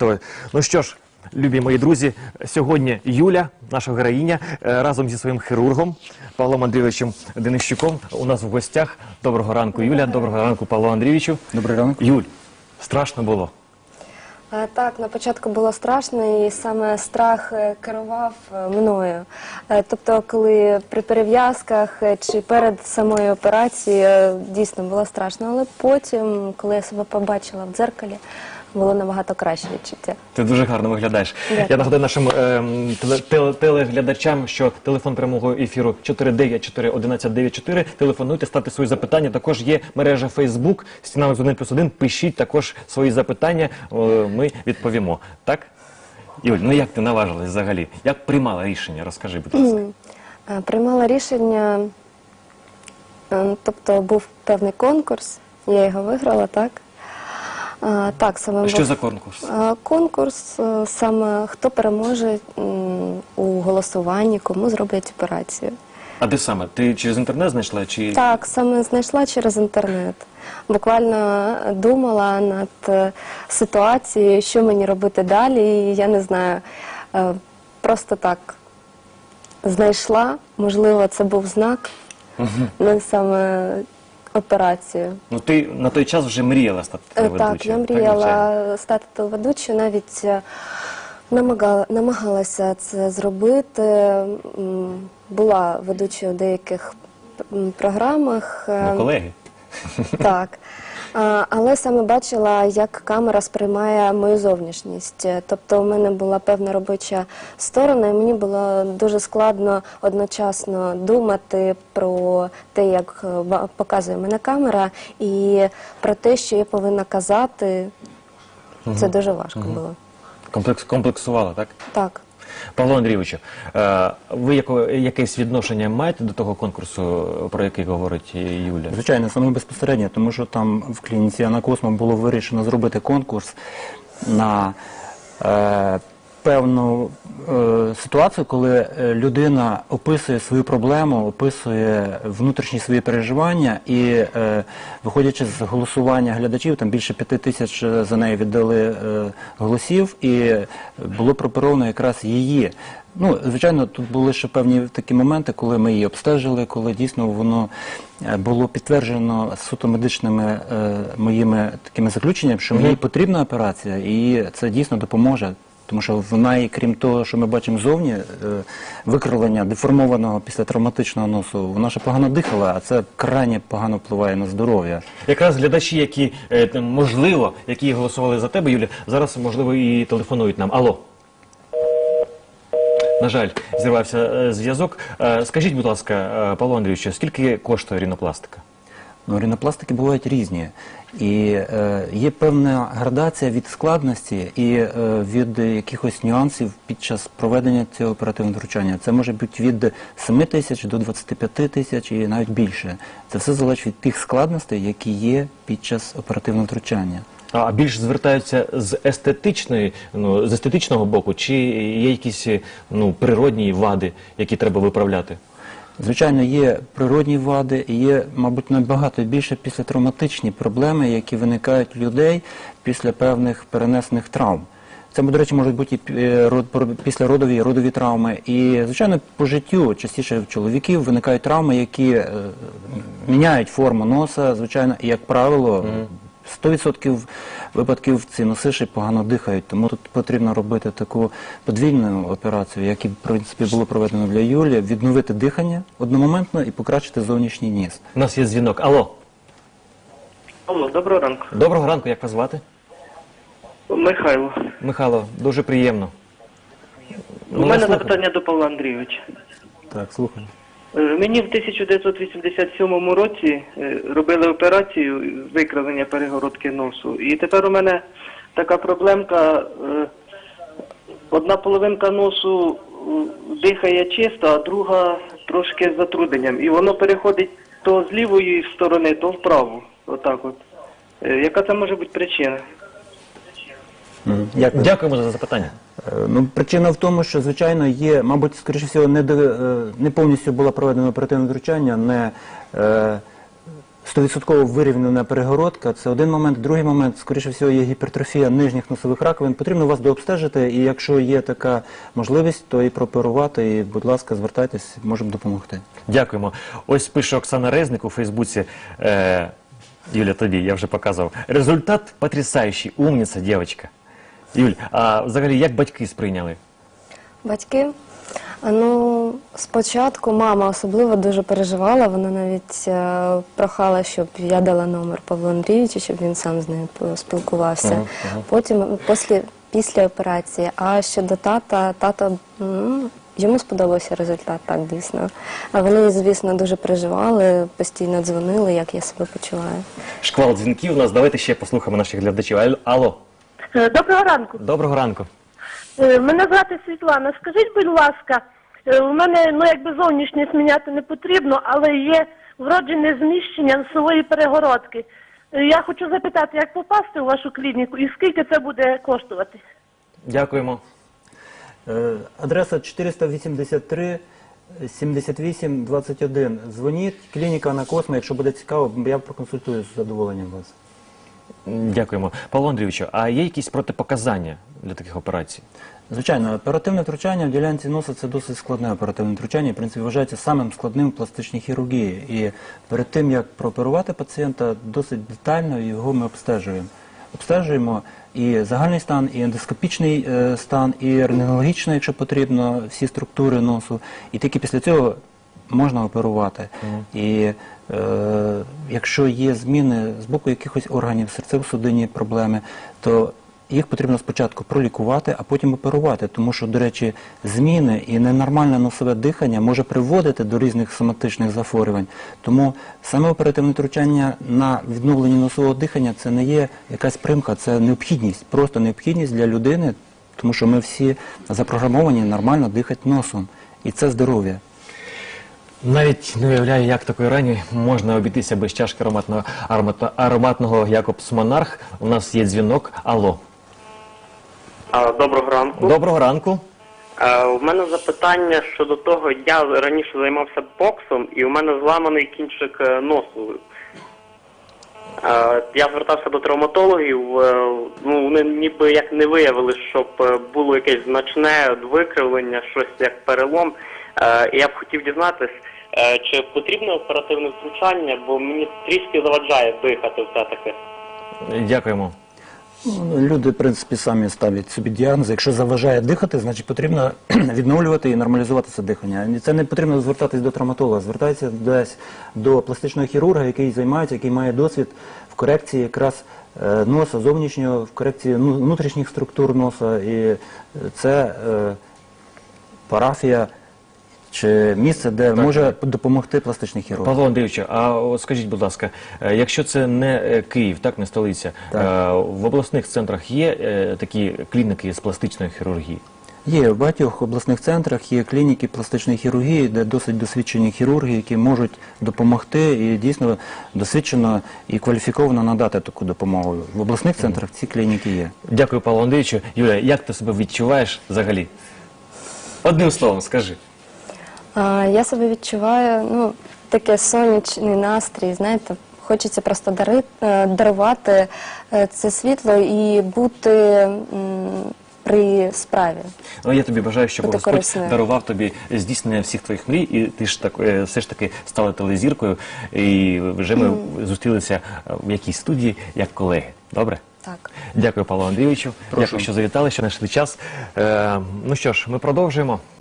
То, ну що ж, любі мої друзі, сьогодні Юля, наша героїня, е, разом зі своїм хірургом Павлом Андрійовичем Денищуком у нас в гостях. Доброго ранку, Юля. Доброго ранку, Павло Андрійовичу. Добрий ранок. Юль, страшно було. Е, Так, на початку було страшно, і саме страх е, керував мною. Тобто, коли при перев'язках чи перед самою операцією дійсно було страшно, але потім, коли я себе побачила в дзеркалі, було набагато краще відчуття. Ти дуже гарно виглядаєш. Дякую. Я нагадаю нашим ем, теле- теле- телеглядачам, що телефон прямого ефіру 494-1194. Телефонуйте, ставте свої запитання. Також є мережа Фейсбук, стінами з 1 плюс 1. Пишіть також свої запитання. Е, Ми відповімо. Так? Юль, ну як ти наважилась взагалі? Як приймала рішення? Розкажи, будь ласка. Е, Приймала рішення, е, тобто був певний конкурс, я його виграла, так? Так, саме що був- за конкурс? Конкурс е, саме хто переможе м, у голосуванні, кому зроблять операцію. А де саме? Ти через інтернет знайшла? Чи Так, саме знайшла через інтернет. Буквально думала над е, ситуацією, що мені робити далі. І я не знаю, е, просто так знайшла. Можливо, це був знак на саме операцію. ну ти на той час вже мріяла стати Е, телеведучою? Так, я мріяла мріяла стати телеведучою, навіть е, намагала, намагалася це зробити. М, Була ведучою у деяких м, програмах. е, Ну, колеги. Так. А, Але саме бачила, як камера сприймає мою зовнішність. Тобто у мене була певна робоча сторона, і мені було дуже складно одночасно думати про те, як е, показує мене камера, і про те, що я повинна казати. Це дуже важко було. Комплекс, комплексувала, так? Так. Павло Андрійовичу, е, ви якесь відношення маєте до того конкурсу, про який говорить Юля? Звичайно, саме безпосередньо, тому що там в клініці Анакосмо було вирішено зробити конкурс на е, певну ситуацію, коли е, людина описує свою проблему, описує внутрішні свої переживання і, е, виходячи з голосування глядачів, там більше п'яти тисяч е, за неї віддали е, голосів, і було прооперовано якраз її. Ну, звичайно, тут були ще певні такі моменти, коли ми її обстежили, коли дійсно воно е, було підтверджено суто медичними е, моїми такими заключеннями, що мені потрібна операція, і це дійсно допоможе. Тому що в неї, крім того, що ми бачимо зовні, е, викривлення деформованого після травматичного носу, вона ще погано дихала, а це крайне погано впливає на здоров'я. Якраз глядачі, які е, можливо, які голосували за тебе, Юля, зараз можливо і телефонують нам. Алло. На жаль, зірвався е, зв'язок. Скажіть, будь ласка, е, Павло Андрійовичу, скільки коштує рінопластика? Ну, рінопластики бувають різні. І е, є певна градація від складності і е, від якихось нюансів під час проведення цього оперативного втручання. Це може бути від 7 тисяч до 25 тисяч і навіть більше. Це все залежить від тих складностей, які є під час оперативного втручання. А більш звертаються з естетичної, ну, з естетичного боку, чи є якісь ну, природні вади, які треба виправляти? Звичайно, є природні вади, і є, мабуть, набагато більше післятравматичні проблеми, які виникають у людей після певних перенесених травм. Це, до речі, можуть бути і е, післяродові і родові травми. І, звичайно, по життю частіше в чоловіків виникають травми, які е, міняють форму носа, звичайно, і, як правило, 100% випадків ці носиші погано дихають, тому тут потрібно робити таку подвійну операцію, як і в принципі було проведено для Юлі, відновити дихання одномоментно і покращити зовнішній ніс. У нас є дзвінок. Алло, Алло, доброго ранку. доброго ранку, як вас звати? Михайло. Михайло, дуже приємно. У мене запитання до Павла Андрійовича. Так, слухаю. Е, Мені в 1987 році е, робили операцію з викривлення перегородки носу. І тепер у мене така проблемка. е, Одна половинка носу дихає чисто, а друга трошки з затрудненням. І воно переходить то з лівої сторони, то вправо. Отак от. Яка це може бути причина? Дякую. Дякуємо за запитання. Е, Ну, причина в тому, що, звичайно, є, мабуть, скоріше всього, не, е, не повністю було проведено оперативне втручання, не е, 100% вирівнена перегородка. Це один момент. Другий момент, скоріше всього, є гіпертрофія нижніх носових раковин. Потрібно вас дообстежити, і якщо є така можливість, то і прооперувати. І, будь ласка, звертайтесь, можемо допомогти. Дякуємо. Ось пише Оксана Резник у Фейсбуці. Юля, тобі, я вже показував. Результат потрясаючий, умниця, дівчинка. Юль, а взагалі як батьки сприйняли? Батьки. Ну, спочатку мама особливо дуже переживала. Вона навіть е, прохала, щоб я дала номер Павлу Андрійовичу, щоб він сам з нею поспілкувався. Ага, ага. Потім, після, після операції. А щодо тата, тато м, йому сподобався результат, так дійсно. А вони, звісно, дуже переживали, постійно дзвонили, як я себе почуваю. Шквал дзвінків у нас. Давайте ще послухаємо наших глядачів. Алло, Доброго ранку. доброго ранку. Е, Мене звати Світлана. Скажіть, будь ласка, е, у мене ну якби зовнішність міняти не потрібно, але є вроджене зміщення носової перегородки. Е, Я хочу запитати, як попасти у вашу клініку і скільки це буде коштувати? Дякуємо. Е, Адреса 483 78 21. Дзвоніть, клініка на Космо. Якщо буде цікаво, я проконсультую з задоволенням вас. Дякуємо. Павло Андрійовичу, а є якісь протипоказання для таких операцій? Звичайно, оперативне втручання в ділянці носа це досить складне оперативне втручання. В принципі, вважається самим складним в пластичній хірургії. І перед тим як прооперувати пацієнта, досить детально його ми обстежуємо. Обстежуємо і загальний стан, і ендоскопічний е, стан, і рентгенологічний, якщо потрібно, всі структури носу. І тільки після цього можна оперувати. І е, якщо є зміни з боку якихось органів, серцево-судинні проблеми, то їх потрібно спочатку пролікувати, а потім оперувати, тому що, до речі, зміни і ненормальне носове дихання може приводити до різних соматичних захворювань. Тому саме оперативне втручання на відновлення носового дихання це не є якась примха, це необхідність, просто необхідність для людини, тому що ми всі запрограмовані нормально дихати носом, і це здоров'я. Навіть не уявляю, як такої рані можна обійтися без чашки ароматного, ароматно- ароматного Якобс Монарх. У нас є дзвінок. Алло. А, Доброго ранку. Доброго ранку. Е, У мене запитання щодо того, я раніше займався боксом і у мене зламаний кінчик е, носу. Е, Я звертався до травматологів, е, ну вони ніби як не виявили, щоб е, було якесь значне викривлення, щось як перелом. Е, І я б хотів дізнатись, чи потрібне оперативне втручання, бо мені трішки заважає дихати все-таки. Дякуємо. Ну, Люди, в принципі, самі ставлять собі діагнози. Якщо заважає дихати, значить потрібно відновлювати і нормалізувати це дихання. І Це не потрібно звертатись до травматолога, звертається десь до пластичного хірурга, який займається, який має досвід в корекції якраз е, носа зовнішнього, в корекції ну, внутрішніх структур носа. І е, це е, парафія чи місце, де може допомогти пластичний хірург. Павло Андрійовичу, а от скажіть, будь ласка, е, якщо це не е, Київ, так не столиця, Так. е, в обласних центрах є е, такі клініки з пластичної хірургії? Є в багатьох обласних центрах є клініки пластичної хірургії, де досить досвідчені хірурги, які можуть допомогти і дійсно досвідчено і кваліфіковано надати таку допомогу. В обласних центрах ці клініки є. Дякую, Павло Андрійовичу. Юля, як ти себе відчуваєш взагалі? Одним словом, скажи. А, я себе відчуваю, ну, таке сонячний настрій, знаєте, хочеться просто дари, е, дарувати е, це світло і бути м, при справі. Ну, я тобі бажаю, щоб Бути Господь корисною. дарував тобі здійснення всіх твоїх мрій, і ти ж так е, все ж таки стала телезіркою, і вже ми зустрілися е, в якійсь студії як колеги. Добре? Так. Дякую, Павло Андрійовичу. Дякую, що завітали, що знайшли час. Е, ну що ж, ми продовжуємо.